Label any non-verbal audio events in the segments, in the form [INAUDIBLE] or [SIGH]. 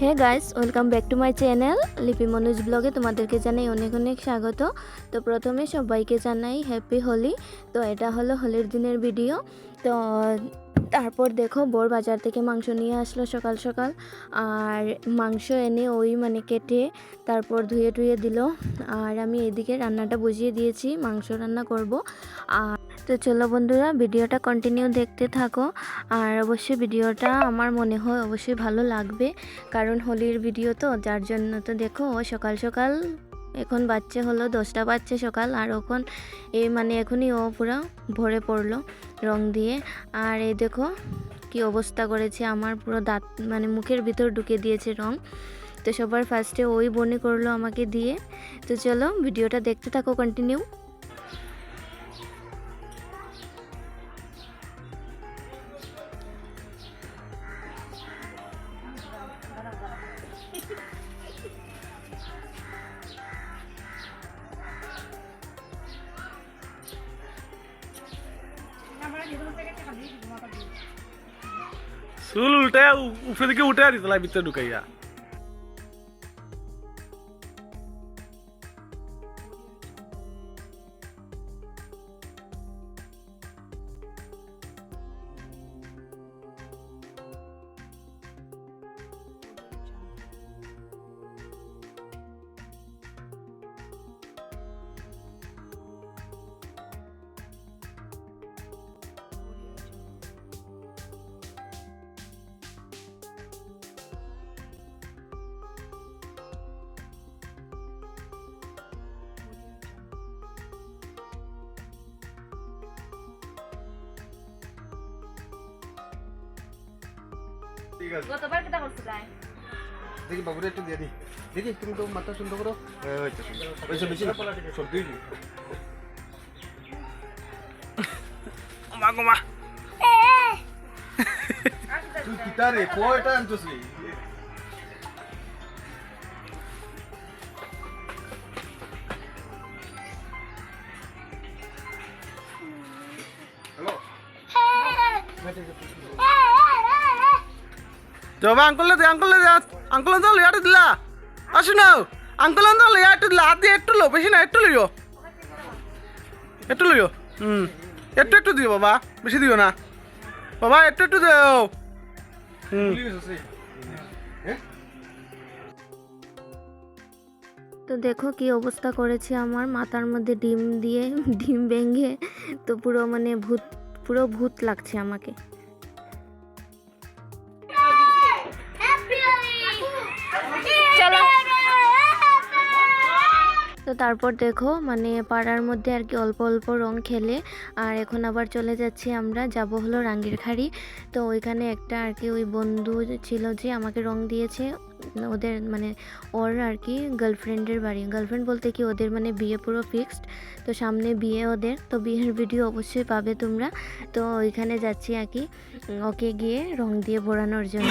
Hey guys welcome back to my channel Lipi Manoj ব্লগে তোমাদেরকে জানাই অনেক অনেক স্বাগত। তো প্রথমে সবাইকে জানাই হ্যাপি হোলি তো এটা হলো হোলির দিনের ভিডিও তো তারপর দেখো বোর বাজার থেকে মাংস নিয়ে আসলো সকাল সকাল। আর মাংস এনে ওই মানে কেটে তারপর ধুয়ে টুয়ে দিল। আর আমি এদিকে রান্নাটা বুঝিয়ে দিয়েছি, মাংস রান্না করব। আর তো চলো বন্ধুরা, ভিডিওটা কন্টিনিউ দেখতে থাকো। আর অবশ্যই ভিডিওটা আমার মনে হয় অবশ্যই ভালো লাগবে। কারণ হোলির ভিডিও তো, যার জন্য তো দেখো সকাল সকাল এখন বাচ্চা হলো, দশটা বাচ্চা সকাল, আর এখন এ মানে এখনই ও পুরো ভরে পড়ল রং দিয়ে। আর এই দেখো কি অবস্থা করেছে, আমার পুরো দাঁত মানে মুখের ভিতর ঢুকে দিয়েছে রং। তো সবার ফার্স্টে ওই বনে করল আমাকে দিয়ে। তো চলো, ভিডিওটা দেখতে থাকো কন্টিনিউ চুল উল্টে উপরে দিকে উঠে আর ভিতরে ঢুকাইয়া। ঠিক আছে। গতবার কেটা করছিল দেখি বাবুরে একটু দিয়ে দি দেখি তুমি তো মাথা সুন্দর করো। হ্যাঁ, ওই তো সুন্দর। ওই সব বেশি সর্দি হয়েছে। মা তুই কিতা রে? কয়টা আনছিস রে হ্যালো দে আঙ্কল তো লিয়াটে দিলা। আসু না। আঙ্কল তো লিয়াটে দিলা। হাত দিয়ে একটু একটু লইও। একটু লইও, হুম। একটু একটু দিও বাবা, বেশি দিও না। বাবা, একটু একটু দিও। হুম। তো দেখো কি অবস্থা করেছে আমার। মাথার মধ্যে ডিম দিয়ে, ডিম ভেঙে, তো পুরো মানে ভূত, পুরো ভূত লাগছে আমাকে। তো তারপর দেখো মানে পাড়ার মধ্যে আর কি অল্প অল্প রং খেলে। আর এখন আবার চলে যাচ্ছি আমরা যাব হলো রাঙ্গির খাড়ি। তো ওইখানে একটা আর কি ওই বন্ধু ছিল যে আমাকে রং দিয়েছে। ওদের মানে ওর আর কি গার্লফ্রেন্ডের বাড়ি। গার্লফ্রেন্ড বলতে কি ওদের মানে বিয়ে পুরো ফিক্সড তো সামনে বিয়ে ওদের। তো বিয়ের ভিডিও অবশ্যই পাবে তোমরা। তো ওইখানে যাচ্ছি আর কি ওকে গিয়ে রং দিয়ে বোড়ানোর জন্য।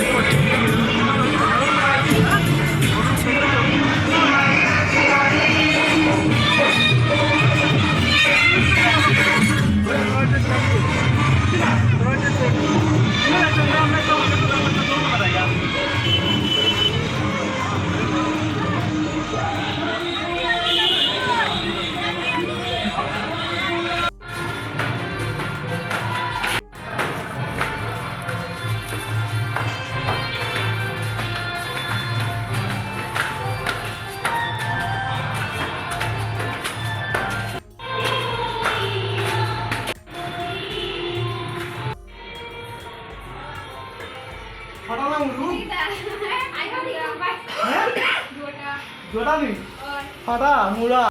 [LAUGHS] Pará, mula.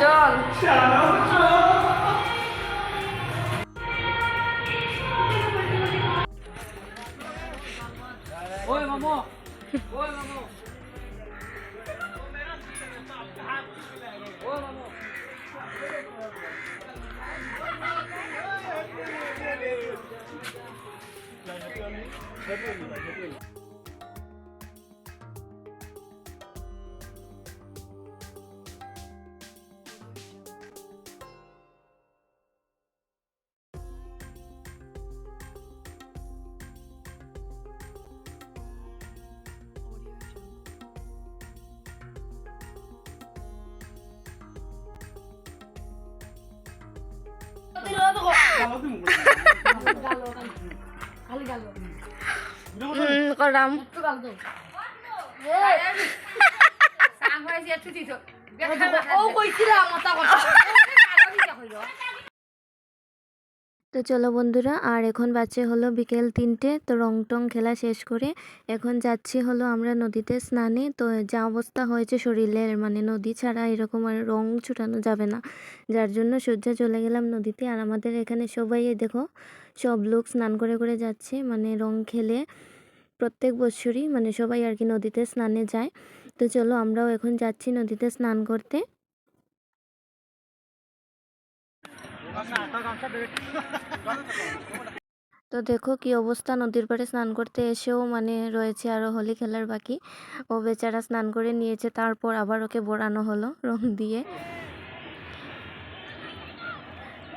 존. Oi, mamô. Oi, mamô. Oi, mamô. ফাটা মুড়া গন্ধ কথা। করাম [LAUGHS] তো চলো বন্ধুরা, আর এখন বাচ্চা হলো বিকেল তিনটে, তো রং টং খেলা শেষ করে এখন যাচ্ছি হলো আমরা নদীতে স্নানে। তো যা অবস্থা হয়েছে শরীরের মানে নদী ছাড়া এরকম আর রং ছুটানো যাবে না। যার জন্য সজ্জা চলে গেলাম নদীতে, আর আমাদের এখানে সবাই দেখো, সব লোক স্নান করে করে যাচ্ছে মানে রং খেলে প্রত্যেক বছরই মানে সবাই আর কি নদীতে স্নানে যায়। তো চলো আমরাও এখন যাচ্ছি নদীতে স্নান করতে। তো দেখো কি অবস্থা, নদীর পাড়ে স্নান করতে এসেও মানে রয়েছে আরও হোলি খেলার বাকি। ও বেচারা স্নান করে নিয়েছে, তারপর আবার ওকে বোড়ানো হলো রং দিয়ে।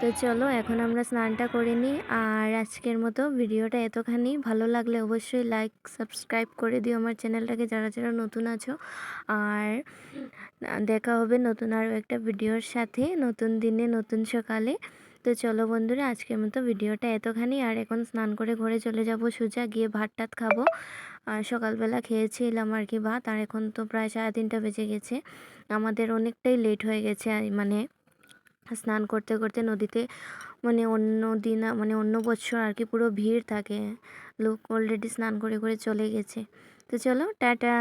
তো চলো এখন আমরা স্নানটা করে নিই। আর আজকের মতো ভিডিওটা এতখানি। ভালো লাগলে অবশ্যই লাইক সাবস্ক্রাইব করে দিও আমার চ্যানেলটাকে যারা যারা নতুন আছো। আর দেখা হবে নতুন আরও একটা ভিডিওর সাথে নতুন দিনে, নতুন সকালে। তো চলো বন্ধুরা, আজকের মতো ভিডিওটা এতখানি। আর এখন স্নান করে ঘরে চলে যাব, সোজা গিয়ে ভাত টাত খাব। আর সকালবেলা খেয়েছিলাম আর কি ভাত। আর এখন তো প্রায় সাড়ে তিনটা বেজে গেছে। আমাদের অনেকটাই লেট হয়ে গেছে মানে স্নান করতে করতে নদীতে মানে অন্য দিন মানে অন্য বছর আর কি পুরো ভিড় থাকে। লোক অলরেডি স্নান করে করে চলে গেছে। তো চলো, টাটা!